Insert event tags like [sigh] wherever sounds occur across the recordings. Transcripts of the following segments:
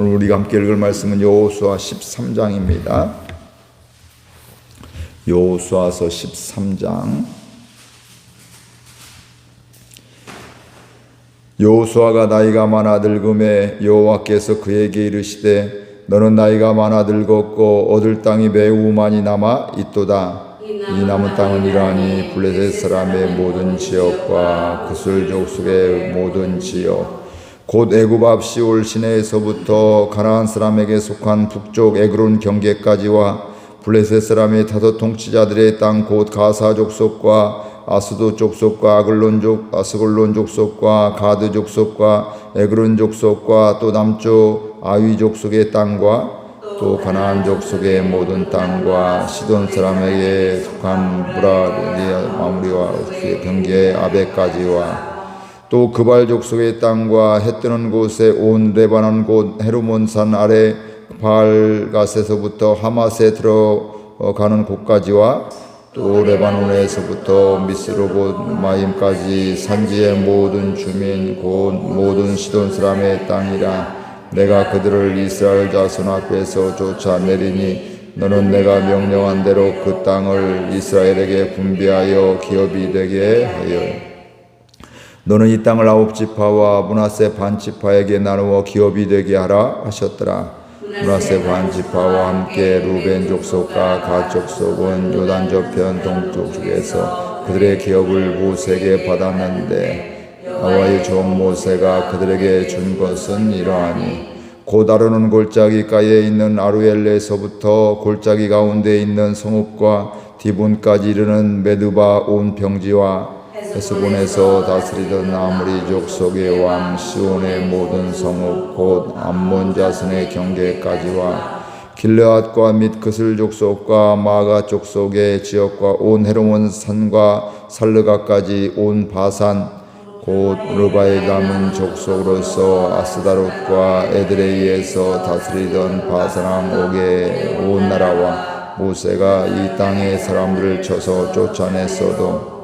오늘 우리가 함께 읽을 말씀은 여호수아 13장입니다. 여호수아서 13장 여호수아가 나이가 많아 늙음에 여호와께서 그에게 이르시되 너는 나이가 많아 늙었고 얻을 땅이 매우 많이 남아 있도다 이 남은 땅은 이러하니 블레셋 사람의 모든 지역과 그술 족 속의 모든 지역 곧 애굽 앞 시올 시내에서부터 가나안 사람에게 속한 북쪽 에그론 경계까지와 블레셋 사람의 다섯 통치자들의 땅 곧 가사 족속과 아스도 족속과 아글론 족 아스골론 족속과 가드 족속과 에그론 족속과 또 남쪽 아위 족속의 땅과 또 가나안 족속의 모든 땅과 시돈 사람에게 속한 무라리아 마무리와 경계 아베까지와 또 그발 족속의 땅과 해 뜨는 곳에 온 레바논 곳 헤르몬산 아래 바알갓에서부터 하맛에 들어가는 곳까지와 또 레바논에서부터 미스로봇 마임까지 산지의 모든 주민 곧 모든 시돈 사람의 땅이라. 내가 그들을 이스라엘 자손 앞에서 쫓아내리니 너는 내가 명령한 대로 그 땅을 이스라엘에게 분배하여 기업이 되게 하여 너는 이 땅을 아홉 지파와 문하세 반 지파에게 나누어 기업이 되게 하라 하셨더라. 문하세 반 지파와 함께 루벤 족속과 가 족속은 요단 저편 동쪽 쪽에서 그들의 기업을 모세에게 받았는데 여호와의 종 모세가 그들에게 준 것은 이러하니 곧 아르논 골짜기 가에 있는 아루엘레에서부터 골짜기 가운데 있는 성읍과 디본까지 이르는 메두바 온 평지와 헤스본에서 다스리던 아무리 족속의 왕 시온의 모든 성읍 곧 암몬 자손의 경계까지와 길르앗과 및 그슬 족속과 마가 족속의 지역과 온 헤르몬 산과 살르가까지 온 바산 곧 르바의 남은 족속으로서 아스다롯과 에드레이에서 다스리던 바사람 옥의 온 나라와 모세가 이 땅의 사람들을 쳐서 쫓아냈어도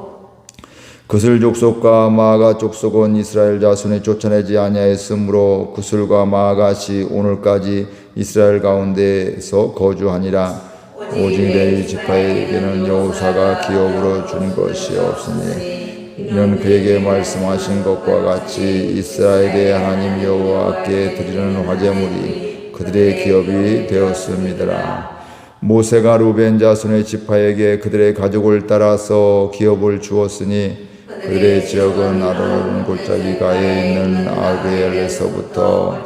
그슬 족속과 마가 족속은 이스라엘 자손이 쫓아내지 아니하였으므로 그슬과 마가시 오늘까지 이스라엘 가운데서 거주하니라. 오직 레위 지파에게는 여호사가 기업으로 준 것이 없으니 이는 그에게 말씀하신 것과 같이 이스라엘의 하나님 여호와께 드리는 화제물이 그들의 기업이 되었음이더라. 모세가 루벤 자손의 지파에게 그들의 가족을 따라서 기업을 주었으니 그들의 지역은 아르논 골짜기 가에 있는 아르엘에서부터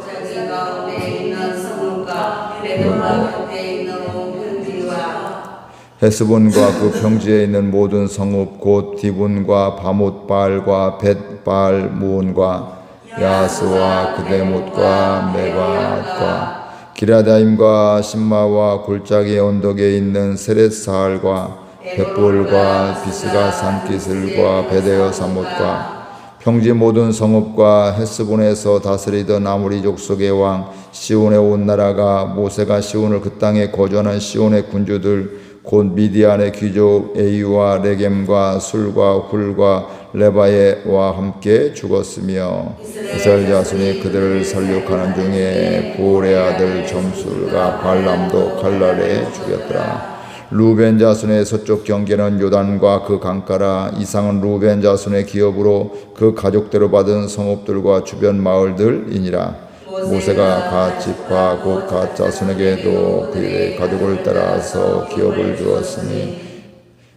헤스본과 그 평지에 있는 모든 성읍 곧 디본과 바못발과 벳발 무온과 야스와 그데못과 메바과 기라다임과 신마와 골짜기 언덕에 있는 세렛사할과 벳볼과 비스가 산기슬과 베데어 사못과 평지 모든 성읍과 헤스본에서 다스리던 아무리 족 속의 왕 시온의 온 나라가 모세가 시온을 그 땅에 거주하는 시온의 군주들 곧 미디안의 귀족 에이와 레겜과 술과 훌과 레바에와 함께 죽었으며 이스라엘 자손이 그들을 살육하는 중에 보울의 아들 점술과 발람도 칼날에 죽였더라. 루벤 자손의 서쪽 경계는 요단과 그 강가라. 이상은 루벤 자손의 기업으로 그 가족대로 받은 성읍들과 주변 마을들이니라. 모세가 갓 지파 곧갓 자손에게도 그들의 가족을 따라서 기업을 주었으니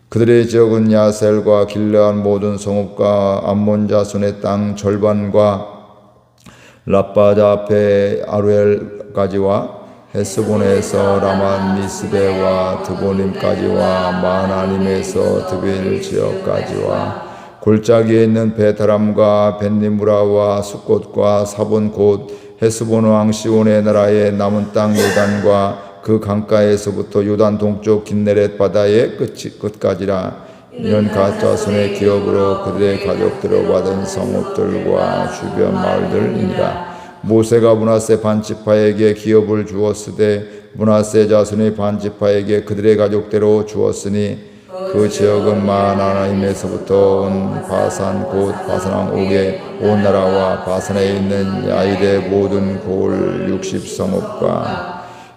그들의 지역은 야셀과 길르한 모든 성읍과 암몬 자손의 땅 절반과 라빠자 앞에 아루엘까지와 헤스본에서 라만 미스베와 드보님까지와 마나님에서 드빌 지역까지와 골짜기에 있는 베타람과 벤니무라와 숫곳과 사본 곳 헤스본 왕 시온의 나라의 남은 땅 요단과 그 강가에서부터 요단 동쪽 긴네렛 바다의 끝이 끝까지라. 이는 가짜 손의 기업으로 그들의 가족들을 받은 성읍들과 주변 마을들이니라 모세가 문하세 반지파에게 기업을 주었으되 문하세 자손의 반지파에게 그들의 가족대로 주었으니 그 지역은 만 하나님에서부터 온 바산 곧 바산왕 옥의 온 나라와 바산에 있는 야일의 모든 고을 육십 성읍과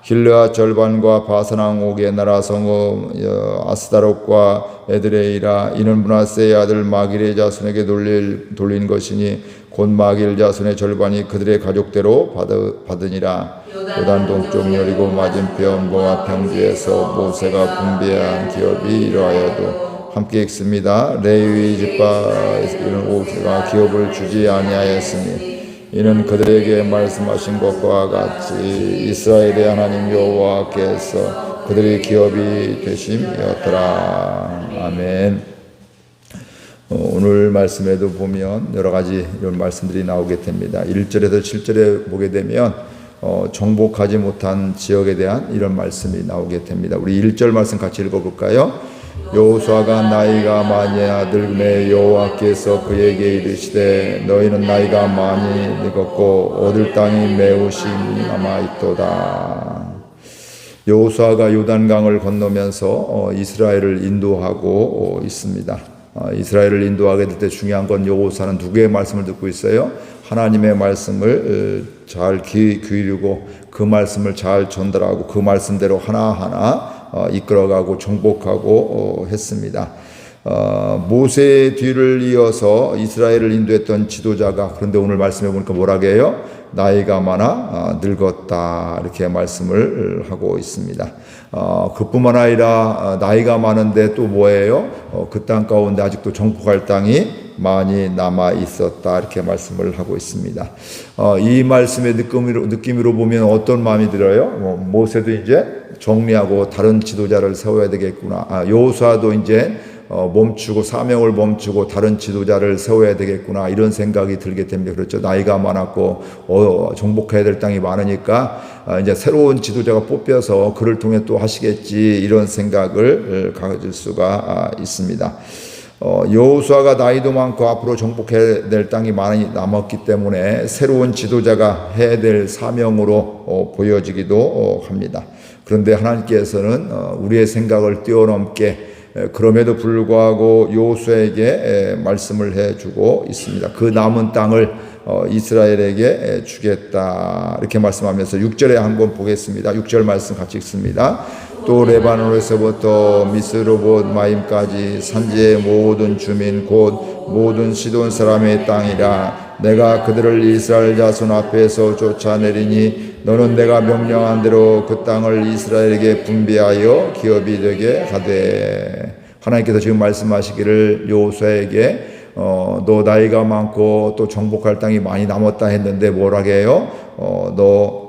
길르아 절반과 바산왕 옥의 나라 성읍 어, 아스다롯과 에드레이라 이는 문하세의 아들 마길의 자손에게 돌릴, 돌린 것이니 곧 마길 자손의 절반이 그들의 가족대로 받으, 받으니라 요단 동쪽 여리고 맞은편 모압 평지에서 모세가 분배한 기업이 이러하여도 함께 읽습니다. 레위 집파 이런 오가 기업을 주지 아니하였으니 이는 그들에게 말씀하신 것과 같이 이스라엘의 하나님 여호와께서 그들의 기업이 되심이었더라. 아멘. 어, 오늘 말씀에도 보면 여러 가지 이런 말씀들이 나오게 됩니다. 1절에서 7절에 보게 되면 어, 정복하지 못한 지역에 대한 이런 말씀이 나오게 됩니다. 우리 1절 말씀 같이 읽어볼까요? 여호수아가 나이가 많이 늙음에 여호와께서 그에게 이르시되 너희는 나이가 많이 늙었고 얻을 땅이 매우 심히 남아 있도다. 여호수아가 요단강을 건너면서 어, 이스라엘을 인도하고 어, 있습니다. 어, 이스라엘을 인도하게 될 때 중요한 건 여호수아는 누구의 말씀을 듣고 있어요? 하나님의 말씀을 어, 잘 귀, 기울이고 그 말씀을 잘 전달하고 그 말씀대로 하나하나 어, 이끌어가고 정복하고 어, 했습니다. 어, 모세의 뒤를 이어서 이스라엘을 인도했던 지도자가 그런데 오늘 말씀해 보니까 뭐라고 해요? 나이가 많아 어, 늙었다 이렇게 말씀을 하고 있습니다. 어, 그뿐만 아니라 어, 나이가 많은데 또 뭐예요? 어, 그땅 가운데 아직도 정복할 땅이 많이 남아 있었다 이렇게 말씀을 하고 있습니다. 어, 이 말씀의 느낌으로 느낌으로 보면 어떤 마음이 들어요? 뭐, 모세도 이제 정리하고 다른 지도자를 세워야 되겠구나. 아, 여호수아도 이제 어, 멈추고 사명을 멈추고 다른 지도자를 세워야 되겠구나 이런 생각이 들게 됩니다. 그렇죠. 나이가 많았고 어, 정복해야 될 땅이 많으니까 아, 이제 새로운 지도자가 뽑혀서 그를 통해 또 하시겠지 이런 생각을 어, 가질 수가 아, 있습니다. 어, 여호수아가 나이도 많고 앞으로 정복해야 될 땅이 많이 남았기 때문에 새로운 지도자가 해야 될 사명으로 어, 보여지기도 어, 합니다. 그런데 하나님께서는 어, 우리의 생각을 뛰어넘게 에, 그럼에도 불구하고 여호수아에게 말씀을 해주고 있습니다. 그 남은 땅을 어, 이스라엘에게 에, 주겠다 이렇게 말씀하면서 6절에 한번 보겠습니다. 6절 말씀 같이 읽습니다. 또 레바논에서부터 미스로봇 마임까지 산지의 모든 주민 곧 모든 시돈 사람의 땅이라 내가 그들을 이스라엘 자손 앞에서 쫓아내리니 너는 내가 명령한 대로 그 땅을 이스라엘에게 분배하여 기업이 되게 하되 하나님께서 지금 말씀하시기를 여호수아에게 어, 너 나이가 많고 또 정복할 땅이 많이 남았다 했는데 뭐라고 해요? 어, 너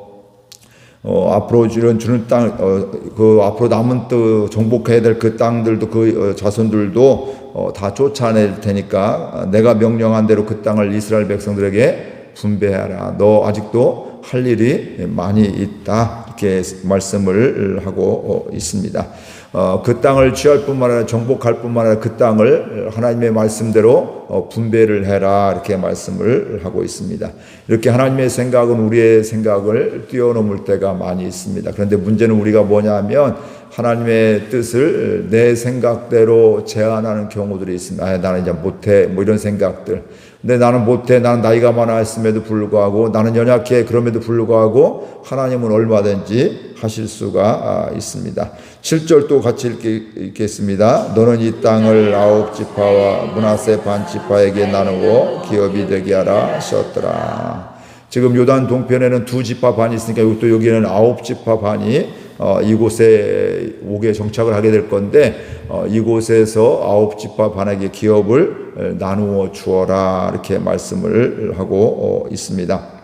어, 앞으로 주는 주는 땅, 어, 그 앞으로 남은 또 정복해야 될 그 땅들도 그 어, 자손들도 어, 다 쫓아낼 테니까 내가 명령한 대로 그 땅을 이스라엘 백성들에게 분배하라. 너 아직도 할 일이 많이 있다. 이렇게 말씀을 하고 어, 있습니다. 어, 그 땅을 취할 뿐만 아니라 정복할 뿐만 아니라 그 땅을 하나님의 말씀대로 어, 분배를 해라 이렇게 말씀을 하고 있습니다. 이렇게 하나님의 생각은 우리의 생각을 뛰어넘을 때가 많이 있습니다. 그런데 문제는 우리가 뭐냐면 하나님의 뜻을 내 생각대로 제안하는 경우들이 있습니다. 아, 나는 이제 못해 뭐 이런 생각들. 근데 나는 못해 나는 나이가 많아 했음에도 불구하고 나는 연약해 그럼에도 불구하고 하나님은 얼마든지 하실 수가 있습니다. 7절 또 같이 읽겠습니다. 너는 이 땅을 아홉 지파와 문하세 반 지파에게 나누고 기업이 되게 하라 하셨더라. 지금 요단 동편에는 두 지파 반이 있으니까 또 여기는 아홉 지파 반이 어, 이곳에 오게 정착을 하게 될 건데 어, 이곳에서 아홉 지파 반에게 기업을 나누어 주어라 이렇게 말씀을 하고 어, 있습니다.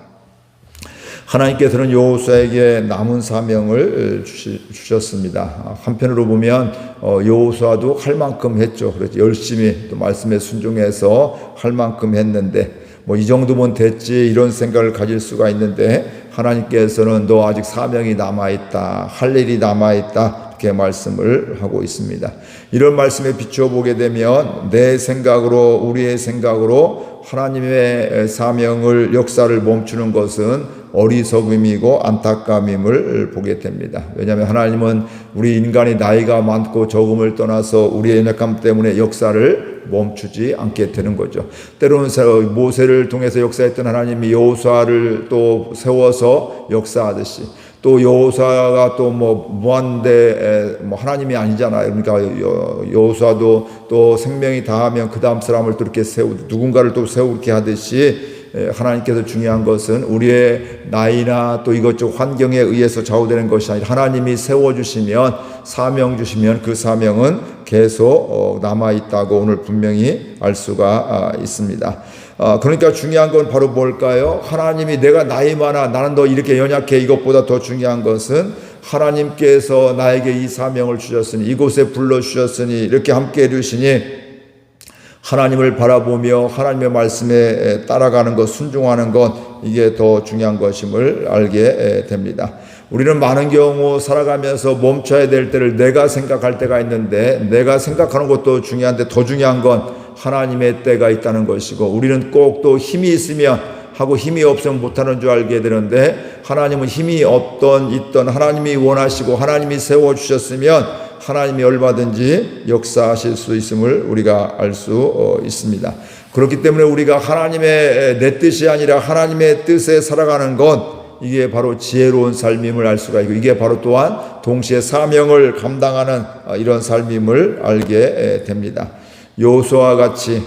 하나님께서는 여호수아에게 남은 사명을 주셨습니다. 한편으로 보면 여호수아도 할 만큼 했죠. 그래서 열심히 또 말씀에 순종해서 할 만큼 했는데 뭐 이 정도면 됐지 이런 생각을 가질 수가 있는데 하나님께서는 너 아직 사명이 남아 있다. 할 일이 남아 있다. 이렇게 말씀을 하고 있습니다. 이런 말씀에 비추어 보게 되면 내 생각으로 우리의 생각으로 하나님의 사명을 역사를 멈추는 것은 어리석음이고 안타까움임을 보게 됩니다. 왜냐하면 하나님은 우리 인간이 나이가 많고 적음을 떠나서 우리의 연약함 때문에 역사를 멈추지 않게 되는 거죠. 때로는 모세를 통해서 역사했던 하나님이 여호수아를 또 세워서 역사하듯이 또 여호수아가 또 뭐 무한대 뭐 하나님이 아니잖아요. 그러니까 여호수아도 또 생명이 다하면 그 다음 사람을 또 이렇게 세우 누군가를 또 세우게 하듯이 하나님께서 중요한 것은 우리의 나이나 또 이것저것 환경에 의해서 좌우되는 것이 아니라 하나님이 세워주시면 사명 주시면 그 사명은 계속 어, 남아있다고 오늘 분명히 알 수가 아, 있습니다. 아, 그러니까 중요한 건 바로 뭘까요? 하나님이 내가 나이 많아 나는 더 이렇게 연약해 이것보다 더 중요한 것은 하나님께서 나에게 이 사명을 주셨으니 이곳에 불러 주셨으니 이렇게 함께 해 주시니 하나님을 바라보며 하나님의 말씀에 따라가는 것, 순종하는 것, 이게 더 중요한 것임을 알게 됩니다. 우리는 많은 경우 살아가면서 멈춰야 될 때를 내가 생각할 때가 있는데, 내가 생각하는 것도 중요한데 더 중요한 건 하나님의 때가 있다는 것이고, 우리는 꼭 또 힘이 있으면 하고 힘이 없으면 못하는 줄 알게 되는데, 하나님은 힘이 없던, 있던 하나님이 원하시고 하나님이 세워 주셨으면 하나님이 얼마든지 역사하실 수 있음을 우리가 알수 어, 있습니다. 그렇기 때문에 우리가 하나님의 내 뜻이 아니라 하나님의 뜻에 살아가는 것 이게 바로 지혜로운 삶임을 알 수가 있고 이게 바로 또한 동시에 사명을 감당하는 어, 이런 삶임을 알게 됩니다. 요소와 같이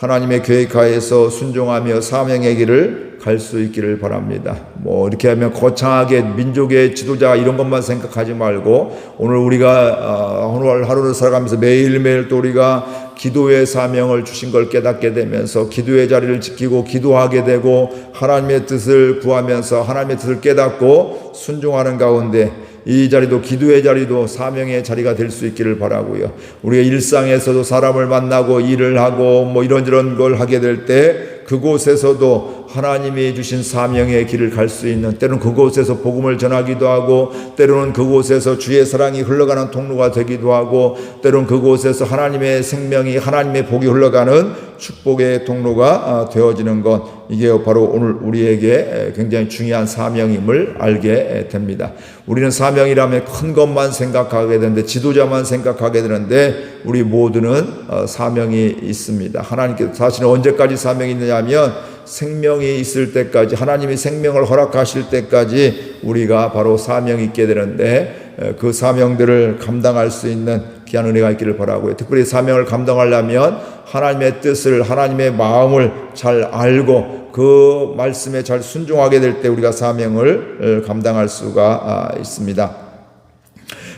하나님의 계획하에서 순종하며 사명의 길을 갈 수 있기를 바랍니다. 뭐 이렇게 하면 거창하게 민족의 지도자 이런 것만 생각하지 말고 오늘 우리가 어, 오늘 하루를 살아가면서 매일매일 또 우리가 기도의 사명을 주신 걸 깨닫게 되면서 기도의 자리를 지키고 기도하게 되고 하나님의 뜻을 구하면서 하나님의 뜻을 깨닫고 순종하는 가운데 이 자리도 기도의 자리도 사명의 자리가 될 수 있기를 바라고요. 우리가 일상에서도 사람을 만나고 일을 하고 뭐 이런저런 걸 하게 될 때 그곳에서도 하나님이 주신 사명의 길을 갈 수 있는 때로는 그곳에서 복음을 전하기도 하고 때로는 그곳에서 주의 사랑이 흘러가는 통로가 되기도 하고 때로는 그곳에서 하나님의 생명이 하나님의 복이 흘러가는 축복의 통로가 아, 되어지는 것 이게 바로 오늘 우리에게 굉장히 중요한 사명임을 알게 됩니다. 우리는 사명이라면 큰 것만 생각하게 되는데 지도자만 생각하게 되는데 우리 모두는 어, 사명이 있습니다. 하나님께서 사실은 언제까지 사명이 있느냐면 생명이 있을 때까지 하나님이 생명을 허락하실 때까지 우리가 바로 사명이 있게 되는데 그 사명들을 감당할 수 있는 귀한 은혜가 있기를 바라고요. 특별히 사명을 감당하려면 하나님의 뜻을 하나님의 마음을 잘 알고 그 말씀에 잘 순종하게 될 때 우리가 사명을 감당할 수가 아, 있습니다.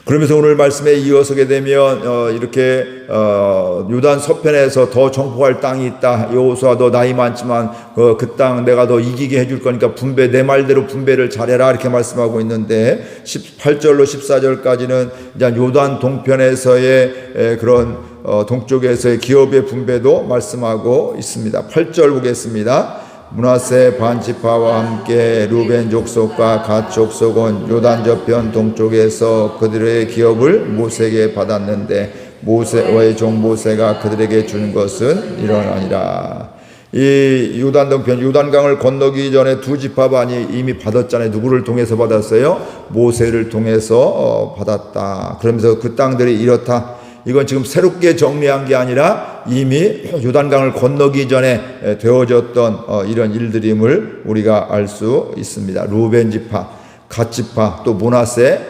그러면서 오늘 말씀에 이어서게 되면 어, 이렇게 어, 유단 서편에서 더 정복할 땅이 있다. 여호수아 너 나이 많지만 어, 그땅 내가 더 이기게 해줄 거니까 분배 내 말대로 분배를 잘해라 이렇게 말씀하고 있는데 18절로 14절까지는 이제 요단 동편에서의 에, 그런 어, 동쪽에서의 기업의 분배도 말씀하고 있습니다. 8절 보겠습니다. 문하세 반지파와 함께 루벤 족속과 갓 족속은 요단 저편 동쪽에서 그들의 기업을 모세에게 받았는데 모세의 종 모세가 그들에게 준 것은 이러하니라. 이 요단 동편 요단강을 건너기 전에 두 지파 반이 이미 받았잖아요. 누구를 통해서 받았어요? 모세를 통해서 어, 받았다. 그러면서 그 땅들이 이렇다. 이건 지금 새롭게 정리한 게 아니라 이미 요단강을 건너기 전에 되어졌던 어, 이런 일들임을 우리가 알 수 있습니다. 루벤 지파, 갓 지파, 또 모나세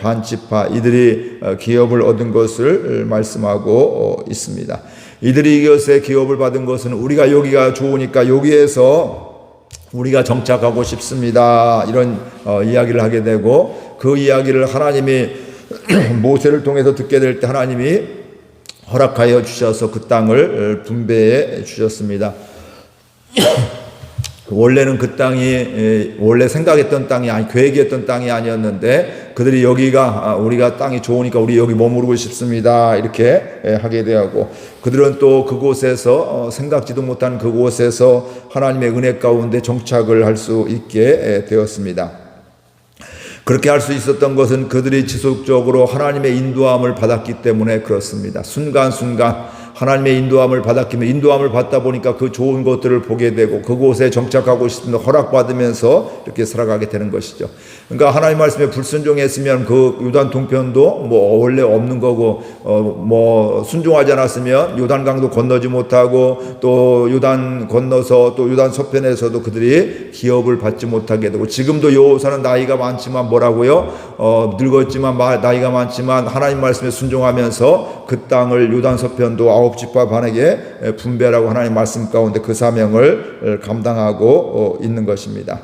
반 지파 이들이 어, 기업을 얻은 것을 말씀하고 어, 있습니다. 이들이 이것의 기업을 받은 것은 우리가 여기가 좋으니까 여기에서 우리가 정착하고 싶습니다. 이런 이야기를 하게 되고 그 이야기를 하나님이 [clears throat] 모세를 통해서 듣게 될 때 하나님이 허락하여 주셔서 그 땅을 분배해 주셨습니다. [clears throat] 원래는 그 땅이 원래 생각했던 땅이 아니 계획했던 땅이 아니었는데 그들이 여기가 아, 우리가 땅이 좋으니까 우리 여기 머무르고 싶습니다 이렇게 하게 되었고 그들은 또 그곳에서 어, 생각지도 못한 그곳에서 하나님의 은혜 가운데 정착을 할 수 있게 되었습니다. 그렇게 할 수 있었던 것은 그들이 지속적으로 하나님의 인도함을 받았기 때문에 그렇습니다. 순간순간 하나님의 인도함을 받았기 때문에 인도함을 받다 보니까 그 좋은 것들을 보게 되고 그곳에 정착하고 싶은 허락받으면서 이렇게 살아가게 되는 것이죠. 그러니까 하나님 말씀에 불순종했으면 그 요단 동편도 뭐 원래 없는 거고 어 뭐 순종하지 않았으면 요단 강도 건너지 못하고 또 요단 건너서 또 요단 서편에서도 그들이 기업을 받지 못하게 되고 지금도 요사는 나이가 많지만 뭐라고요? 어 늙었지만 마- 나이가 많지만 하나님 말씀에 순종하면서 그 땅을 요단 서편도 아홉 지파 반에게 분배라고 하나님 말씀 가운데 그 사명을 감당하고 어, 있는 것입니다.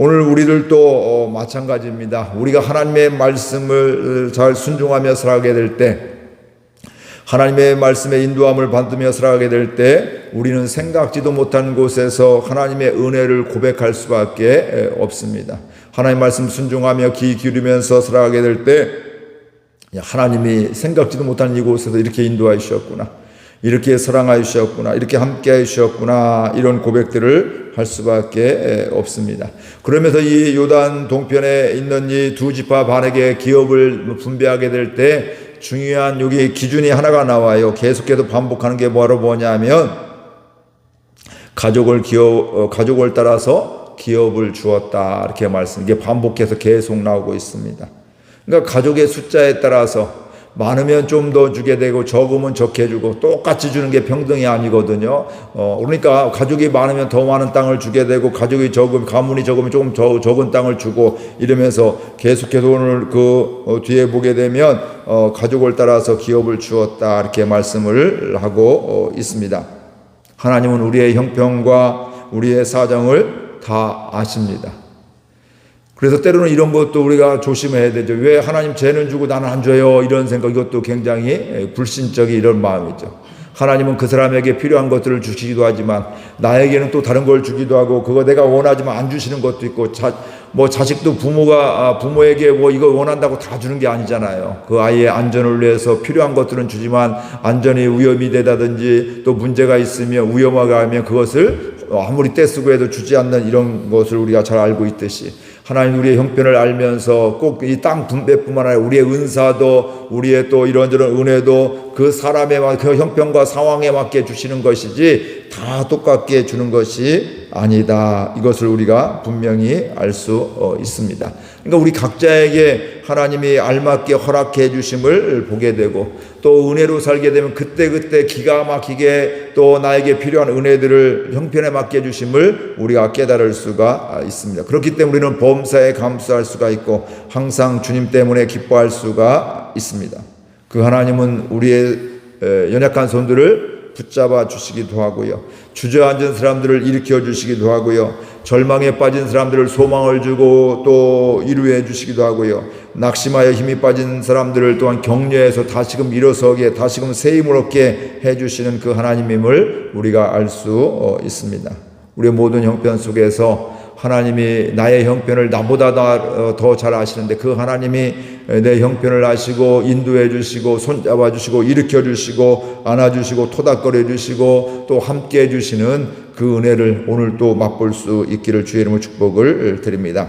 오늘 우리들도 어, 마찬가지입니다. 우리가 하나님의 말씀을 잘 순종하며 살아가게 될 때, 하나님의 말씀의 인도함을 받으며 살아가게 될 때, 우리는 생각지도 못한 곳에서 하나님의 은혜를 고백할 수밖에 없습니다. 하나님 말씀 순종하며 귀 기울이면서 살아가게 될 때, 하나님이 생각지도 못한 이곳에서 이렇게 인도하여 주셨구나. 이렇게 사랑하여 주셨구나. 이렇게 함께하여 주셨구나. 이런 고백들을 할 수밖에 없습니다. 그러면서 이 요단 동편에 있는 이 두 지파 반에게 기업을 분배하게 될 때 중요한 여기 기준이 하나가 나와요. 계속해서 반복하는 게 뭐로 뭐냐면 가족을 기업 어, 가족을 따라서 기업을 주었다 이렇게 말씀 이게 반복해서 계속 나오고 있습니다. 그러니까 가족의 숫자에 따라서 많으면 좀 더 주게 되고 적으면 적게 주고 똑같이 주는 게 평등이 아니거든요. 어, 그러니까 가족이 많으면 더 많은 땅을 주게 되고 가족이 적으면 가문이 적으면 조금 적, 적은 땅을 주고 이러면서 계속해서 오늘 그 어, 뒤에 보게 되면 어, 가족을 따라서 기업을 주었다 이렇게 말씀을 하고 어, 있습니다. 하나님은 우리의 형편과 우리의 사정을 다 아십니다. 그래서 때로는 이런 것도 우리가 조심해야 되죠. 왜 하나님 죄는 주고 나는 안 줘요? 이런 생각, 이것도 굉장히 불신적인 이런 마음이죠. 하나님은 그 사람에게 필요한 것들을 주시기도 하지만 나에게는 또 다른 걸 주기도 하고 그거 내가 원하지만 안 주시는 것도 있고 자, 뭐 자식도 부모가 아, 부모에게 뭐 이거 원한다고 다 주는 게 아니잖아요. 그 아이의 안전을 위해서 필요한 것들은 주지만 안전이 위험이 되다든지 또 문제가 있으면 위험하게 하면 그것을 아무리 떼쓰고 해도 주지 않는 이런 것을 우리가 잘 알고 있듯이 하나님 우리의 형편을 알면서 꼭 이 땅 분배뿐만 아니라 우리의 은사도 우리의 또 이런저런 은혜도 그 사람의 맞- 그 형편과 상황에 맞게 주시는 것이지 다 똑같게 주는 것이 아니다. 이것을 우리가 분명히 알 수 있습니다. 그러니까 우리 각자에게 하나님이 알맞게 허락해 주심을 보게 되고 또 은혜로 살게 되면 그때 그때 기가 막히게 또 나에게 필요한 은혜들을 형편에 맞게 주심을 우리가 깨달을 수가 있습니다. 그렇기 때문에 우리는 범사에 감수할 수가 있고 항상 주님 때문에 기뻐할 수가 있습니다. 그 하나님은 우리의 에, 연약한 손들을 붙잡아 주시기도 하고요. 주저앉은 사람들을 일으켜 주시기도 하고요. 절망에 빠진 사람들을 소망을 주고 또 위로해 주시기도 하고요. 낙심하여 힘이 빠진 사람들을 또한 격려해서 다시금 일어서게 다시금 새 힘을 얻게 해 주시는 그 하나님임을 우리가 알 수 있습니다. 우리의 모든 형편 속에서 하나님이 나의 형편을 나보다 어, 더잘 아시는데 그 하나님이 내 형편을 아시고 인도해 주시고 손잡아 주시고 일으켜 주시고 안아 주시고 토닥거려 주시고 또 함께 해 주시는 그 은혜를 오늘 또 맛볼 수 있기를 주의 이름으로 축복을 드립니다.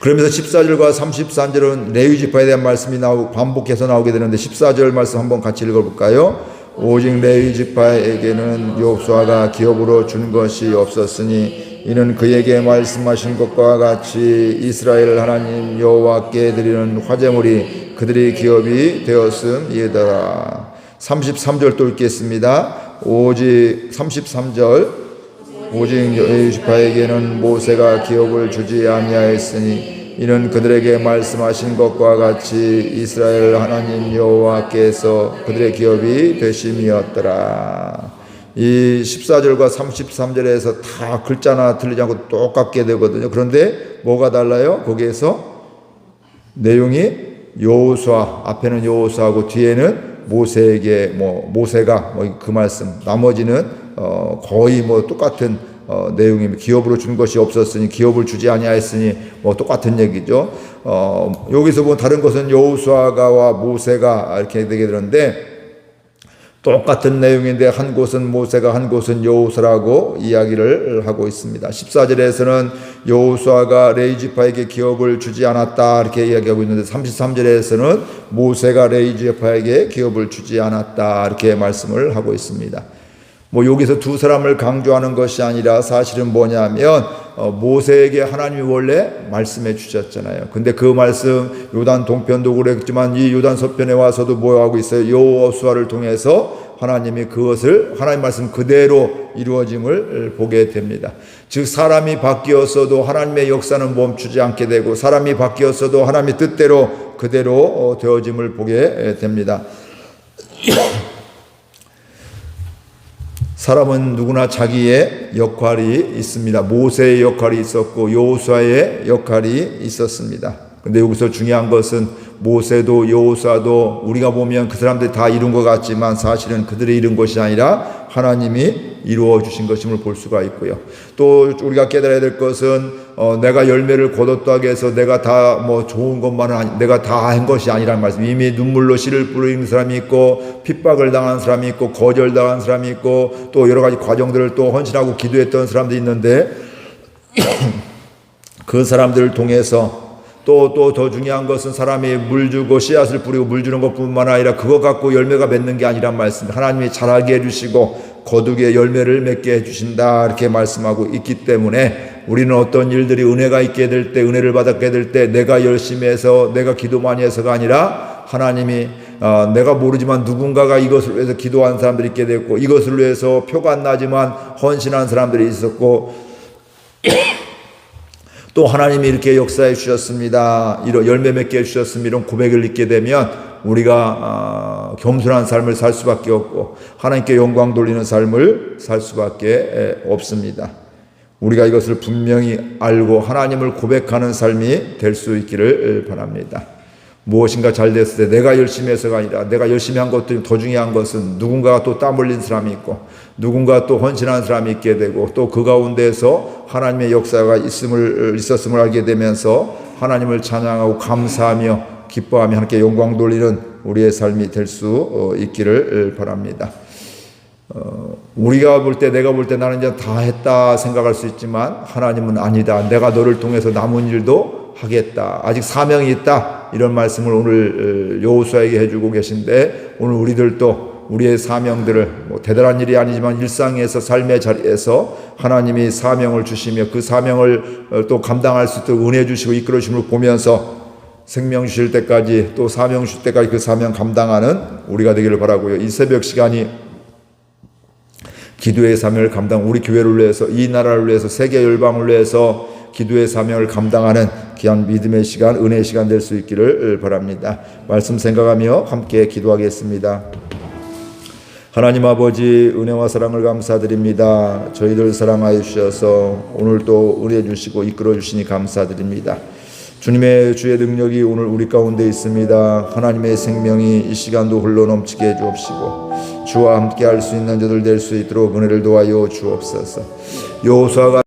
그러면서 14절과 33절은 레위 지파에 대한 말씀이 나오고 반복해서 나오게 되는데 14절 말씀 한번 같이 읽어 볼까요? 오직 레위 지파에게는 여호수아가 기업으로 준 것이 없었으니 이는 그에게 말씀하신 것과 같이 이스라엘 하나님 여호와께 드리는 화제물이 그들의 기업이 되었음이더라. 33절 또 읽겠습니다. 오직 33절 오직 레위 지파에게는 모세가 기업을 주지 아니하였으니 이는 그들에게 말씀하신 것과 같이 이스라엘 하나님 여호와께서 그들의 기업이 되심이었더라. 이 14절과 33절에서 다 글자나 틀리지 않고 똑같게 되거든요. 그런데 뭐가 달라요? 거기에서 내용이 여호수아 앞에는 여호수아고 뒤에는 모세에게 뭐 모세가 뭐 그 말씀 나머지는 어 거의 뭐 똑같은 어 내용입니다. 기업으로 준 것이 없었으니 기업을 주지 아니하였으니 뭐 똑같은 얘기죠. 어 여기서 본 다른 것은 여호수아가와 모세가 이렇게 되게 되는데 똑같은 내용인데 한 곳은 모세가 한 곳은 여호수라고 이야기를 하고 있습니다. 14절에서는 여호수아가 레이지파에게 기업을 주지 않았다 이렇게 이야기하고 있는데 33절에서는 모세가 레이지파에게 기업을 주지 않았다 이렇게 말씀을 하고 있습니다. 뭐 여기서 두 사람을 강조하는 것이 아니라 사실은 뭐냐면 어, 모세에게 하나님이 원래 말씀해 주셨잖아요. 근데 그 말씀 요단 동편도 그랬지만 이 요단 서편에 와서도 뭐 하고 있어요? 여호수아를 통해서 하나님이 그것을 하나님 말씀 그대로 이루어짐을 보게 됩니다. 즉 사람이 바뀌었어도 하나님의 역사는 멈추지 않게 되고 사람이 바뀌었어도 하나님의 뜻대로 그대로 어, 되어짐을 보게 됩니다. 사람은 누구나 자기의 역할이 있습니다. 모세의 역할이 있었고 여호수아의 역할이 있었습니다. 근데 여기서 중요한 것은 모세도 여호수아도 우리가 보면 그 사람들이 다 이룬 것 같지만 사실은 그들이 이룬 것이 아니라 하나님이 이루어 주신 것임을 볼 수가 있고요. 또 우리가 깨달아야 될 것은 어, 내가 열매를 거뒀다고 해서 내가 다 뭐 좋은 것만은 아니, 내가 다 한 것이 아니라는 말씀. 이미 눈물로 씨를 뿌리는 사람이 있고 핍박을 당한 사람이 있고 거절당한 사람이 있고 또 여러 가지 과정들을 또 헌신하고 기도했던 사람도 있는데 [clears throat] 그 사람들을 통해서 또 또 더 중요한 것은 사람이 물 주고 씨앗을 뿌리고 물 주는 것뿐만 아니라 그거 갖고 열매가 맺는 게 아니란 말씀. 하나님이 자라게 해 주시고 거두게 열매를 맺게 해 주신다 이렇게 말씀하고 있기 때문에 우리는 어떤 일들이 은혜가 있게 될 때 은혜를 받게 될 때 내가 열심히 해서 내가 기도 많이 해서가 아니라 하나님이 어, 내가 모르지만 누군가가 이것을 위해서 기도한 사람들이 있게 됐고 이것을 위해서 표가 안 나지만 헌신한 사람들이 있었고 또 하나님이 이렇게 역사해 주셨습니다. 이런 열매 맺게 해 주셨습니다. 이런 고백을 잊게 되면 우리가 어, 겸손한 삶을 살 수밖에 없고 하나님께 영광 돌리는 삶을 살 수밖에 없습니다. 우리가 이것을 분명히 알고 하나님을 고백하는 삶이 될 수 있기를 바랍니다. 무엇인가 잘 됐을 때 내가 열심히 해서가 아니라 내가 열심히 한 것도 더 중요한 것은 누군가가 또 땀 흘린 사람이 있고 누군가 또 헌신한 사람이 있게 되고 또 그 가운데서 하나님의 역사가 있음을 있었음을 알게 되면서 하나님을 찬양하고 감사하며 기뻐하며 하나님께 영광 돌리는 우리의 삶이 될 수 있기를 바랍니다. 어, 우리가 볼 때 내가 볼 때 나는 이제 다 했다 생각할 수 있지만 하나님은 아니다. 내가 너를 통해서 남은 일도 하겠다. 아직 사명이 있다. 이런 말씀을 오늘 어, 여호수아에게 해주고 계신데 오늘 우리들도 우리의 사명들을 뭐 대단한 일이 아니지만 일상에서 삶의 자리에서 하나님이 사명을 주시며 그 사명을 어, 또 감당할 수 있도록 은혜 주시고 이끌어 주심을 보면서 생명 주실 때까지 또 사명 주실 때까지 그 사명 감당하는 우리가 되기를 바라고요. 이 새벽 시간이 기도의 사명을 감당 우리 교회를 위해서 이 나라를 위해서 세계 열방을 위해서 기도의 사명을 감당하는 귀한 믿음의 시간 은혜의 시간 될 수 있기를 바랍니다. 말씀 생각하며 함께 기도하겠습니다. 하나님 아버지 은혜와 사랑을 감사드립니다. 저희들 사랑하여 주셔서 오늘 또 은혜 주시고 이끌어 주시니 감사드립니다. 주님의 주의 능력이 오늘 우리 가운데 있습니다. 하나님의 생명이 이 시간도 흘러 넘치게 해 주옵시고 주와 함께 할 수 있는 저들 될 수 있도록 은혜를 도하여 주옵소서. 여호수아가